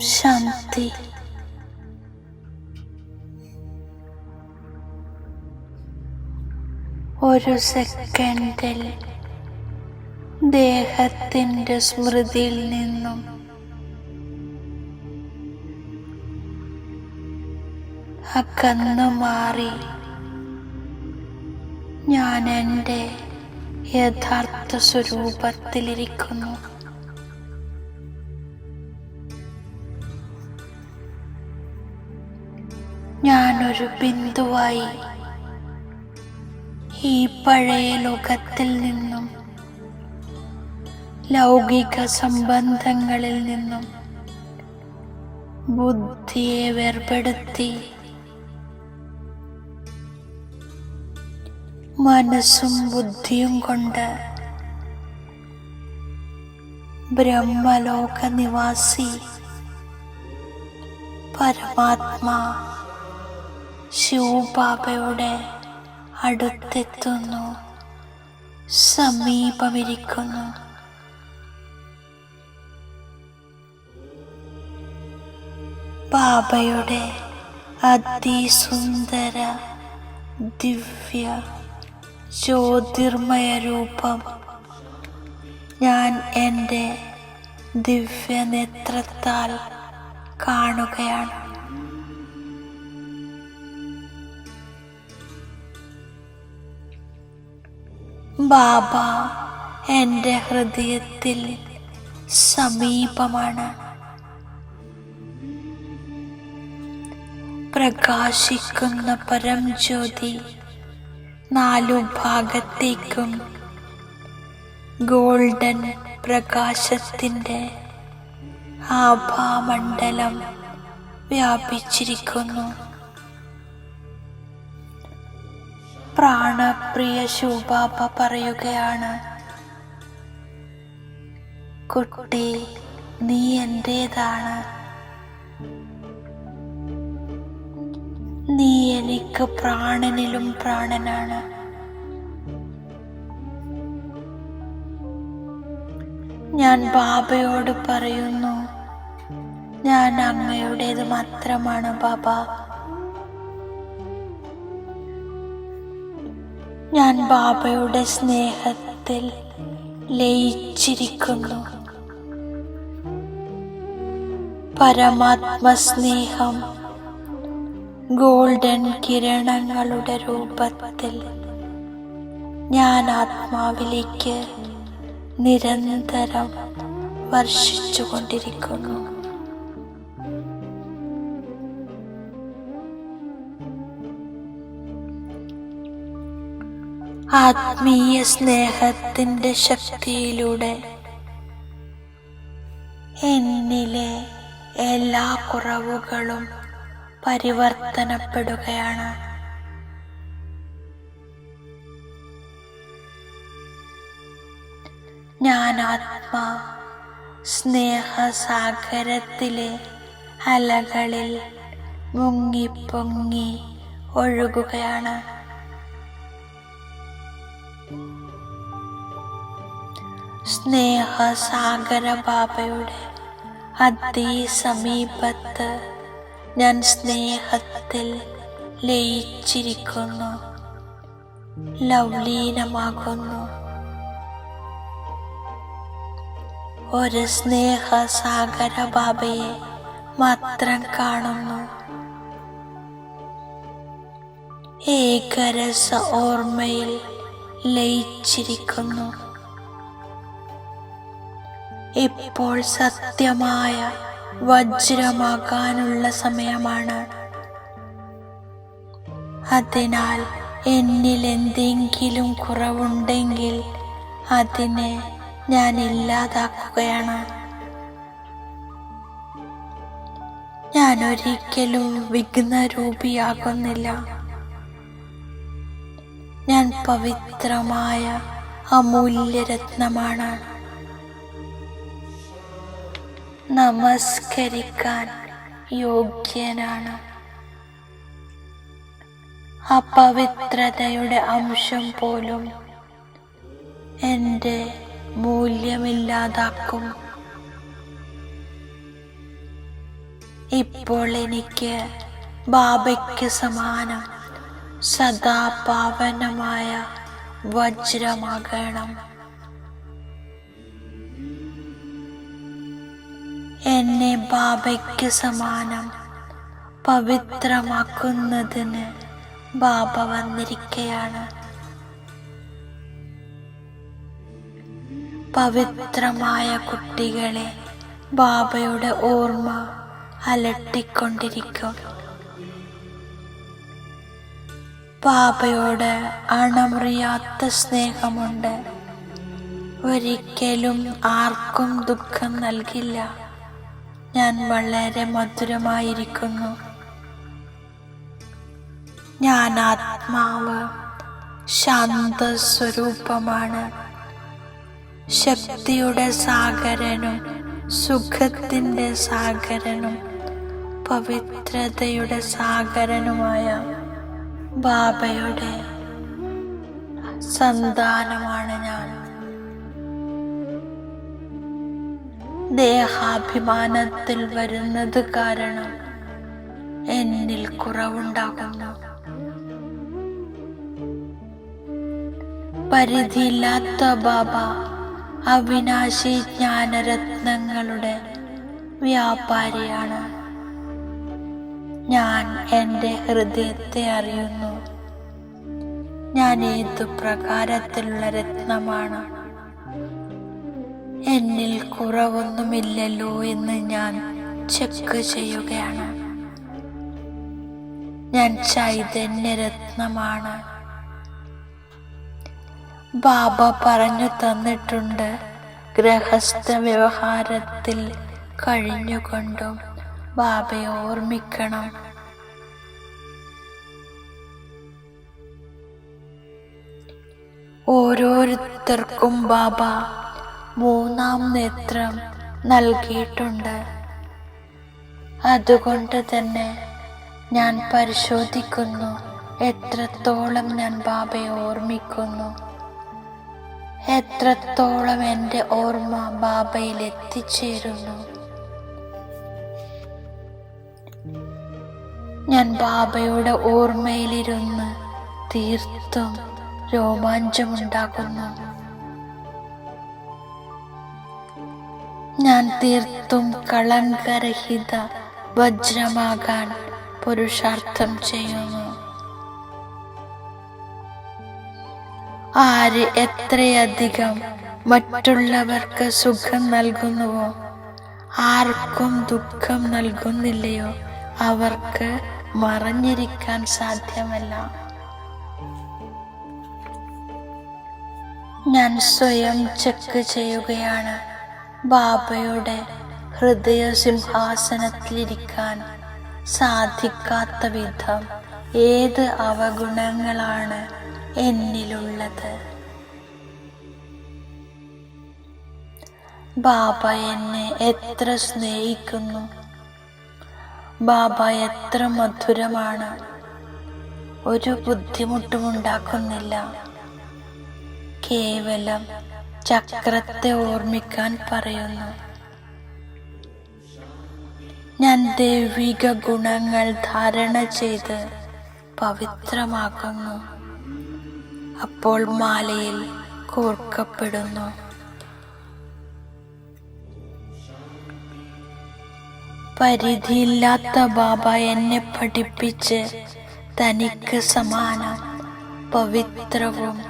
ശാന്തി. ഒരു സെക്കൻഡിൽ ദേഹത്തിന്റെ സ്മൃതിയിൽ നിന്നും അകന്നു മാറി. ഞാൻ എന്റെ യഥാർത്ഥ സ്വരൂപത്തിലിരിക്കുന്നു. ഞാനൊരു ബിന്ദുവായി ഈ പഴയ ലോകത്തിൽ നിന്നും ലൗകിക സംബന്ധങ്ങളിൽ നിന്നും ബുദ്ധിയെ വേർപെടുത്തി മനസ്സും ബുദ്ധിയും കൊണ്ട് ബ്രഹ്മലോക നിവാസി പരമാത്മാ ശിവബാബയുടെ അടുത്തെത്തുന്നു. സമീപമിരിക്കുന്നു. ബാബയുടെ അതിസുന്ദര ദിവ്യ ജ്യോതിർമയ രൂപം. ഞാൻ എന്റെ ദിവ്യനേത്രത്താൽ കാണുകയാണ്. ബാബ എന്റെ ഹൃദയത്തിൽ സമീപമാണ്. പ്രകാശിക്കുന്ന പരം ജ്യോതി നാലു ഭാഗത്തേക്കും ഗോൾഡൻ പ്രകാശത്തിന്റെ ആഭാമണ്ഡലം വ്യാപിച്ചിരിക്കുന്നു. പ്രാണപ്രിയ ശുഭാബ പറയുകയാണ് കുട്ടി നീ എന്റേതാണ് നീ എനിക്ക് പ്രാണനിലും പ്രാണനാണ്. ഞാൻ ബാബയോട് പറയുന്നു ഞാൻ അങ്ങയുടേത് മാത്രമാണ് ബാബ. ഞാൻ ബാബയുടെ സ്നേഹത്തിൽ ലയിച്ചിരിക്കുന്നു. പരമാത്മസ്നേഹം ഗോൾഡൻ കിരണങ്ങളുടെ രൂപത്തിൽ ഞാൻ ആത്മാവിലേക്ക് നിരന്തരം വർഷിച്ചുകൊണ്ടിരിക്കുന്നു. ആത്മീയ സ്നേഹത്തിന്റെ ശക്തിയിലൂടെ എന്നിലെ എല്ലാ കുറവുകളും പരിവർത്തനപ്പെടുകയാണ്. ഞാൻ ആത്മാ സ്നേഹസാഗരത്തിലെ അലകളിൽ മുങ്ങിപ്പൊങ്ങി ഒഴുകുകയാണ്. സ്നേഹസാഗര ബാബയുടെ അതിസമീപത്ത് ഞാൻ സ്നേഹത്തിൽ ലയിച്ചിരിക്കുന്നു ലവ്ലീനമാകുന്നു. ഒരു സ്നേഹസാഗര ബാബയെ മാത്രം കാണുന്നു. ഏകരസ ഓർമ്മയിൽ ലയിച്ചിരിക്കുന്നു. ഇപ്പോൾ സത്യമായ വജ്രമാകാനുള്ള സമയമാണ്. അതിനാൽ എന്നിൽ എന്തെങ്കിലും കുറവുണ്ടെങ്കിൽ അതിനെ ഞാൻ ഇല്ലാതാക്കുകയാണ്. ഞാൻ ഒരിക്കലും വിഘ്നരൂപിയാകുന്നില്ല. ഞാൻ പവിത്രമായ അമൂല്യരത്നമാണ്. നമസ്കരിക്കാൻ യോഗ്യനാണ്. അപവിത്രതയുടെ അംശം പോലും എന്റെ മൂല്യമില്ലാതാക്കും. ഇപ്പോൾ എനിക്ക് ബാബയ്ക്ക് സമാനം. സദാ പാവനമായ വജ്രമാകണം. എന്നെ ബാബയ്ക്ക് സമാനം പവിത്രമാക്കുന്നതിന് ബാബ വന്നിരിക്കയാണ്. പവിത്രമായ കുട്ടികളെ ബാബയുടെ ഓർമ്മ അലട്ടിക്കൊണ്ടിരിക്കും. ബാബയോട് അണമറിയാത്ത സ്നേഹമുണ്ട്. ഒരിക്കലും ആർക്കും ദുഃഖം നൽകില്ല. ഞാൻ വളരെ മധുരമായിരിക്കുന്നു. ഞാൻ ആത്മാവ് ശാന്തസ്വരൂപമാണ്. ശക്തിയുടെ സാഗരനും സുഖത്തിന്റെ സാഗരനും പവിത്രതയുടെ സാഗരനുമായ ബാബയുടെ സന്താനമാണ് ഞാൻ. ദേഹാഭിമാനത്തിൽ വരുന്നത് കാരണം എന്നിൽ കുറവുണ്ടാകുന്നു പരിധിയില്ലാത്ത ബാബ അവിനാശി ജ്ഞാനരത്നങ്ങളുടെ വ്യാപാരിയാണ്. ഞാൻ എന്റെ ഹൃദയത്തെ അറിയുന്നു. ഞാൻ ഏതു പ്രകാരത്തിലുള്ള രത്നമാണ്? എന്നിൽ കുറവൊന്നുമില്ലല്ലോ എന്ന് ഞാൻ ചെക്ക് ചെയ്യുകയാണ്. ഞാൻ ചൈതന്യ രത്നമാണ്. ബാബ പറഞ്ഞു തന്നിട്ടുണ്ട് ഗ്രഹസ്ഥ വ്യവഹാരത്തിൽ കഴിഞ്ഞുകൊണ്ടും. ബാബയെ ഓർമ്മിക്കണം. ഓരോരുത്തർക്കും ബാബ മൂന്നാം നേത്രം നൽകിയിട്ടുണ്ട്. അതുകൊണ്ട് തന്നെ ഞാൻ പരിശോധിക്കുന്നു. എത്രത്തോളം ഞാൻ ബാബയെ ഓർമ്മിക്കുന്നു. എത്രത്തോളം എന്റെ ഓർമ്മ ബാബയിൽ എത്തിച്ചേരുന്നു. ഞാൻ ബാബയുടെ ഓർമ്മയിലിരുന്ന് തീർത്തും രോമാഞ്ചമുണ്ടാക്കുന്നു. ഞാൻ തീർത്തും കളങ്കരഹിത വജ്രമാകാൻ പുരുഷാർത്ഥം ചെയ്യുന്നു. ആര് എത്രയധികം മറ്റുള്ളവർക്ക് സുഖം നൽകുന്നുവോ ആർക്കും ദുഃഖം നൽകുന്നില്ലയോ അവർക്ക് മറഞ്ഞിരിക്കാൻ സാധ്യമല്ല. ഞാൻ സ്വയം ചെക്ക് ചെയ്യുകയാണ്. ബാബയുടെ ഹൃദയ സിംഹാസനത്തിലിരിക്കാൻ സാധിക്കാത്ത വിധം ഏത് അവഗുണങ്ങളാണ് എന്നിലുള്ളത്? ബാബ എന്നെ എത്ര സ്നേഹിക്കുന്നു. ബാബ എത്ര മധുരമാണ്. ഒരു ബുദ്ധിമുട്ടും ഉണ്ടാക്കുന്നില്ല. കേവലം ചക്രത്തെ ഓർമ്മിക്കാൻ പറയുന്നു. ഞാൻ ദൈവിക ഗുണങ്ങൾ ധാരണ ചെയ്ത് പവിത്രമാക്കുന്നു. അപ്പോൾ മാലയിൽ കോർക്കപ്പെടുന്നു. പരിധിയില്ലാത്ത ബാബ എന്നെ പഠിപ്പിച്ച് തനിക്ക് സമാനം പവിത്രവും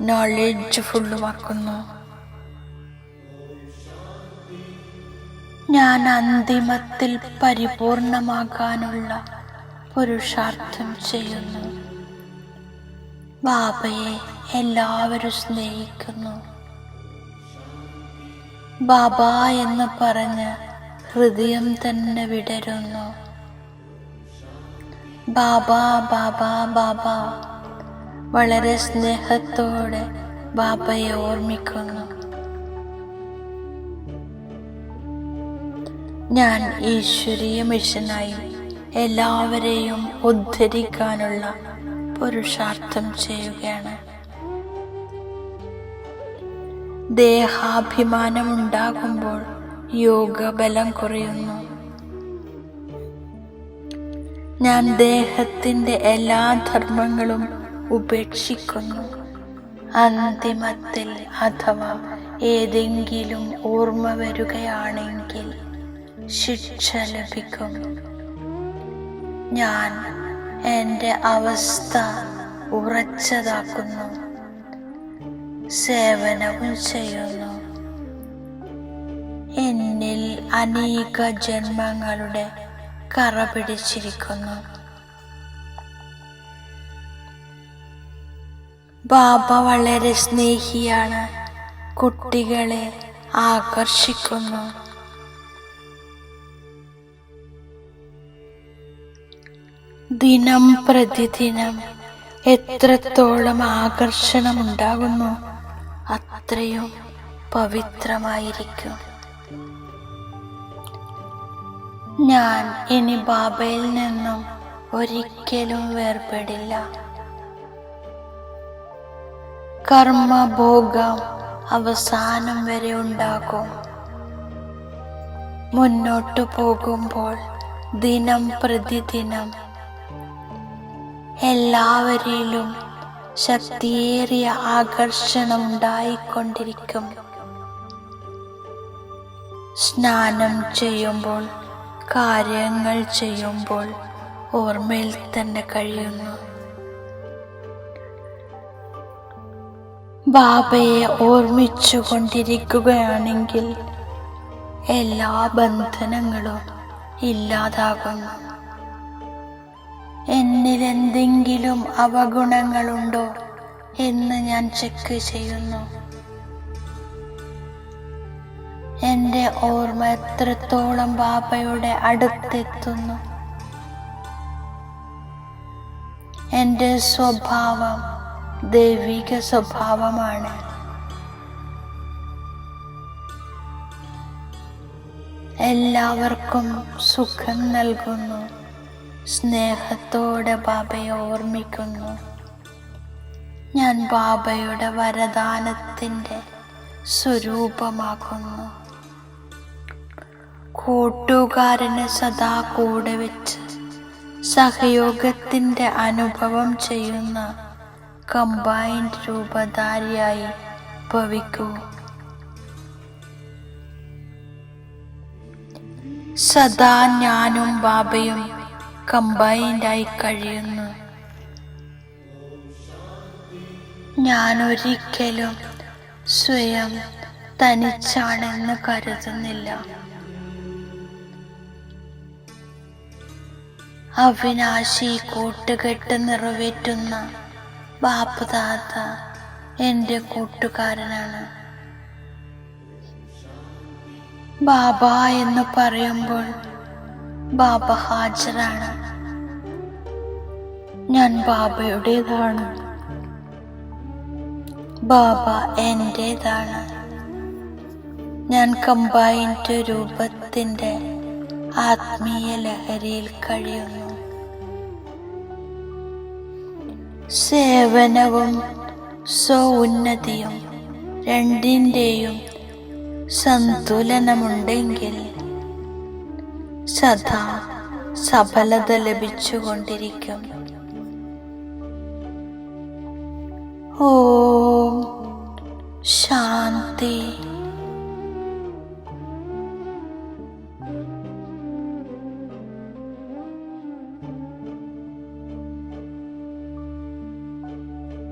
നോളജ്ഫുള്ളുമാക്കുന്നു ഞാൻ അന്തിമത്തിൽ പരിപൂർണമാകാനുള്ള പുരുഷാർത്ഥം ചെയ്യുന്നു. ബാബയെ എല്ലാവരും സ്നേഹിക്കുന്നു. ബാബ എന്ന് പറഞ്ഞ് ഹൃദയം തന്നെ വിടരുന്നു. ബാബ ബാബ ബാബ. വളരെ സ്നേഹത്തോടെ ബാബയെ ഓർമ്മിക്കുന്നു. ഞാൻ ഈശ്വരീയ മിഷനായി എല്ലാവരെയും ഉദ്ധരിക്കാനുള്ള പുരുഷാർത്ഥം ചെയ്യുകയാണ്. ദേഹാഭിമാനം ഉണ്ടാകുമ്പോൾ യോഗബലം കുറയുന്നു. ഞാൻ ദേഹത്തിന്റെ എല്ലാ ധർമ്മങ്ങളും ഉപേക്ഷിക്കുന്നു. അന്തിമത്തിൽ അഥവാ ഏതെങ്കിലും ഓർമ്മ വരികയാണെങ്കിൽ ശിക്ഷ ലഭിക്കും. ഞാൻ എന്റെ അവസ്ഥ ഉറച്ചതാക്കുന്നു. സേവനവും ചെയ്യുന്നു. എന്നിൽ അനേക ജന്മങ്ങളുടെ കറ പിടിച്ചിരിക്കുന്നു. ബാബ വളരെ സ്നേഹിയാണ്. കുട്ടികളെ ആകർഷിക്കുന്നു. ദിനം പ്രതിദിനം എത്രത്തോളം ആകർഷണമുണ്ടാകുന്നു അത്രയും പവിത്രമായിരിക്കും. ഞാൻ ഇനി ബാബയിൽ നിന്നും ഒരിക്കലും വേർപെടില്ല. കർമ്മഭോഗം അവസാനം വരെ ഉണ്ടാകും. മുന്നോട്ടു പോകുമ്പോൾ ദിനം പ്രതിദിനം എല്ലാവരിലും ശക്തിയേറിയ ആകർഷണം ഉണ്ടായിക്കൊണ്ടിരിക്കും. സ്നാനം ചെയ്യുമ്പോൾ കാര്യങ്ങൾ ചെയ്യുമ്പോൾ ഓർമ്മയിൽ തന്നെ കഴിയുന്നു. ബാബയെ ഓർമ്മിച്ചു കൊണ്ടിരിക്കുകയാണെങ്കിൽ എല്ലാ ബന്ധനങ്ങളും ഇല്ലാതാകുന്നു. എന്നിൽ എന്തെങ്കിലും അവഗുണങ്ങളുണ്ടോ എന്ന് ഞാൻ ചെക്ക് ചെയ്യുന്നു. എന്റെ ഓർമ്മ എത്രത്തോളം ബാബയുടെ അടുത്തെത്തുന്നു. എന്റെ സ്വഭാവം ദൈവിക സ്വഭാവമാണ്. എല്ലാവർക്കും സുഖം നൽകുന്നു. സ്നേഹത്തോടെ ബാബയെ ഓർമ്മിക്കുന്നു. ഞാൻ ബാബയുടെ വരദാനത്തിന്റെ സ്വരൂപമാക്കുന്നു കൂട്ടുകാരനെ സദാ കൂടെ വെച്ച് സഹയോഗത്തിന്റെ അനുഭവം ചെയ്യുന്ന കമ്പൈൻഡ് രൂപധാരിയായി ഭവിക്കൂ. സദാ ഞാനും ബാബയും കമ്പൈൻഡായി കഴിയുന്നു. ഞാൻ ഒരിക്കലും സ്വയം തനിച്ചാണെന്ന് കരുതുന്നില്ല. അവിനാശി കൂട്ടുകെട്ട് നിറവേറ്റുന്ന ബാപ്പുദാത്ത എന്റെ കൂട്ടുകാരനാണ്. ബാബ എന്ന് പറയുമ്പോൾ ബാബ ഹാജരാണ്. ഞാൻ ബാബയുടേതാണ്. ബാബ എന്റേതാണ്. ഞാൻ കമ്പൈൻഡ് രൂപത്തിന്റെ ആത്മീയ ലഹരിയിൽ കഴിയുന്നു. സേവനവും സ്വന്നതിയും രണ്ടിന്റെയും സന്തുലനമുണ്ടെങ്കിൽ സദാ സഫലത ലഭിച്ചുകൊണ്ടിരിക്കും. ഓ ശാന്തി.